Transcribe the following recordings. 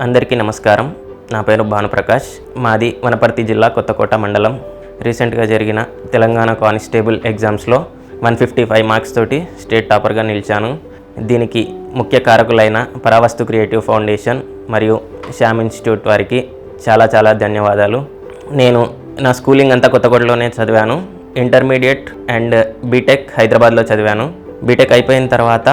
అందరికీ నమస్కారం. నా పేరు భానుప్రకాష్. మాది వనపర్తి జిల్లా కొత్తకోట మండలం. రీసెంట్గా జరిగిన తెలంగాణ కానిస్టేబుల్ ఎగ్జామ్స్లో వన్ ఫిఫ్టీ ఫైవ్ మార్క్స్ తోటి స్టేట్ టాపర్గా నిలిచాను. దీనికి ముఖ్య కారకులైన పరావస్తు క్రియేటివ్ ఫౌండేషన్ మరియు శ్యామ్ ఇన్స్టిట్యూట్ వారికి చాలా చాలా ధన్యవాదాలు. నేను నా స్కూలింగ్ అంతా కొత్తకోటలోనే చదివాను. ఇంటర్మీడియట్ అండ్ బీటెక్ హైదరాబాద్లో చదివాను. బీటెక్ అయిపోయిన తర్వాత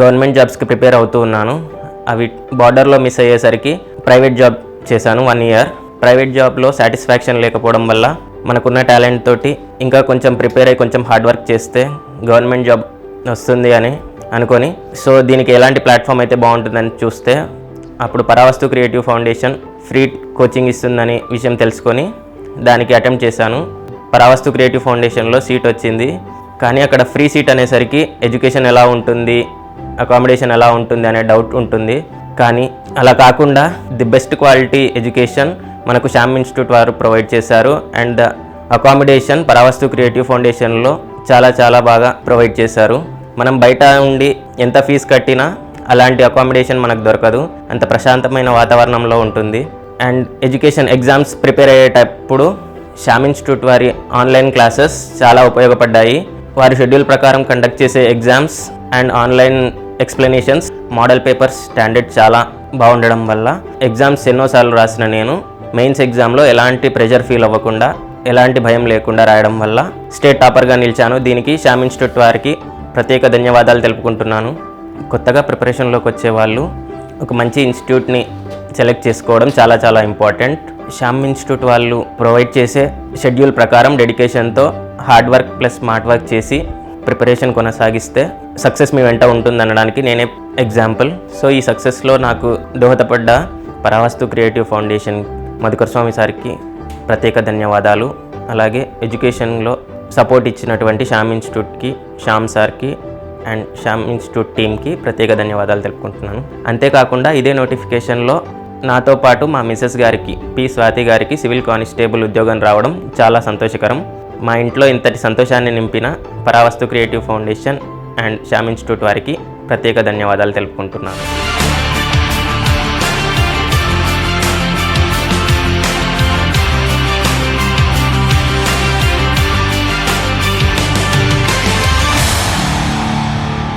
గవర్నమెంట్ జాబ్స్కి ప్రిపేర్ అవుతూ ఉన్నాను. అవి బార్డర్లో మిస్ అయ్యేసరికి ప్రైవేట్ జాబ్ చేశాను వన్ ఇయర్. ప్రైవేట్ జాబ్లో సాటిస్ఫాక్షన్ లేకపోవడం వల్ల మనకున్న టాలెంట్ తోటి ఇంకా కొంచెం ప్రిపేర్ అయ్యి కొంచెం హార్డ్ వర్క్ చేస్తే గవర్నమెంట్ జాబ్ వస్తుంది అని అనుకొని సో దీనికి ఎలాంటి ప్లాట్ఫామ్ అయితే బాగుంటుందని చూస్తే అప్పుడు Paravasthu creative foundation free coaching ఇస్తుందని విషయం తెలుసుకొని దానికి అటెంప్ట్ చేశాను. పరావస్తు క్రియేటివ్ ఫౌండేషన్లో సీట్ వచ్చింది. కానీ అక్కడ ఫ్రీ సీట్ అనేసరికి ఎడ్యుకేషన్ ఎలా ఉంటుంది అకామిడేషన్ ఎలా ఉంటుంది అనే డౌట్ ఉంటుంది. కానీ అలా కాకుండా ది బెస్ట్ క్వాలిటీ ఎడ్యుకేషన్ మనకు శ్యామ్ ఇన్స్టిట్యూట్ వారు ప్రొవైడ్ చేశారు. And the accommodation Paravasthu creative ఫౌండేషన్లో చాలా చాలా బాగా ప్రొవైడ్ చేశారు. మనం బయట ఉండి ఎంత ఫీజు కట్టినా అలాంటి అకామిడేషన్ మనకు దొరకదు. అంత ప్రశాంతమైన వాతావరణంలో ఉంటుంది. అండ్ ఎడ్యుకేషన్ ఎగ్జామ్స్ ప్రిపేర్ అయ్యేటప్పుడు శ్యామ్ ఇన్స్టిట్యూట్ వారి ఆన్లైన్ క్లాసెస్ చాలా ఉపయోగపడ్డాయి. వారి షెడ్యూల్ ప్రకారం కండక్ట్ చేసే exams and online explanations model papers standard చాలా బాగుండడం వల్ల ఎగ్జామ్స్ ఎన్నోసార్లు రాసిన నేను మెయిన్స్ ఎగ్జామ్లో ఎలాంటి ప్రెషర్ ఫీల్ అవ్వకుండా ఎలాంటి భయం లేకుండా రాయడం వల్ల స్టేట్ టాపర్గా నిలిచాను. దీనికి శ్యామ్ ఇన్స్టిట్యూట్ వారికి ప్రత్యేక ధన్యవాదాలు తెలుపుకుంటున్నాను. కొత్తగా ప్రిపరేషన్లోకి వచ్చే వాళ్ళు ఒక మంచి ఇన్స్టిట్యూట్ని సెలెక్ట్ చేసుకోవడం చాలా చాలా ఇంపార్టెంట్. శ్యామ్ ఇన్స్టిట్యూట్ వాళ్ళు ప్రొవైడ్ చేసే షెడ్యూల్ ప్రకారం డెడికేషన్తో hard work plus smart work చేసి ప్రిపరేషన్ కొనసాగిస్తే సక్సెస్ మీ వెంట ఉంటుంది అనడానికి నేనే ఎగ్జాంపుల్ సో ఈ సక్సెస్లో నాకు దోహదపడ్డ పరావస్తు క్రియేటివ్ ఫౌండేషన్ మధుకర్ స్వామి సార్కి ప్రత్యేక ధన్యవాదాలు. అలాగే ఎడ్యుకేషన్లో సపోర్ట్ ఇచ్చినటువంటి శ్యామ్ ఇన్స్టిట్యూట్కి శ్యామ్ సార్కి అండ్ శ్యామ్ ఇన్స్టిట్యూట్ టీమ్కి ప్రత్యేక ధన్యవాదాలు తెలుపుకుంటున్నాను. అంతేకాకుండా ఇదే నోటిఫికేషన్లో నాతో పాటు మా మిసెస్ గారికి పి స్వాతి గారికి సివిల్ కానిస్టేబుల్ ఉద్యోగం రావడం చాలా సంతోషకరం. మా ఇంట్లో ఇంతటి సంతోషాన్ని నింపిన Paravasthu creative foundation and Shyam institute వారికి ప్రత్యేక ధన్యవాదాలు తెలుపుకుంటున్నాను.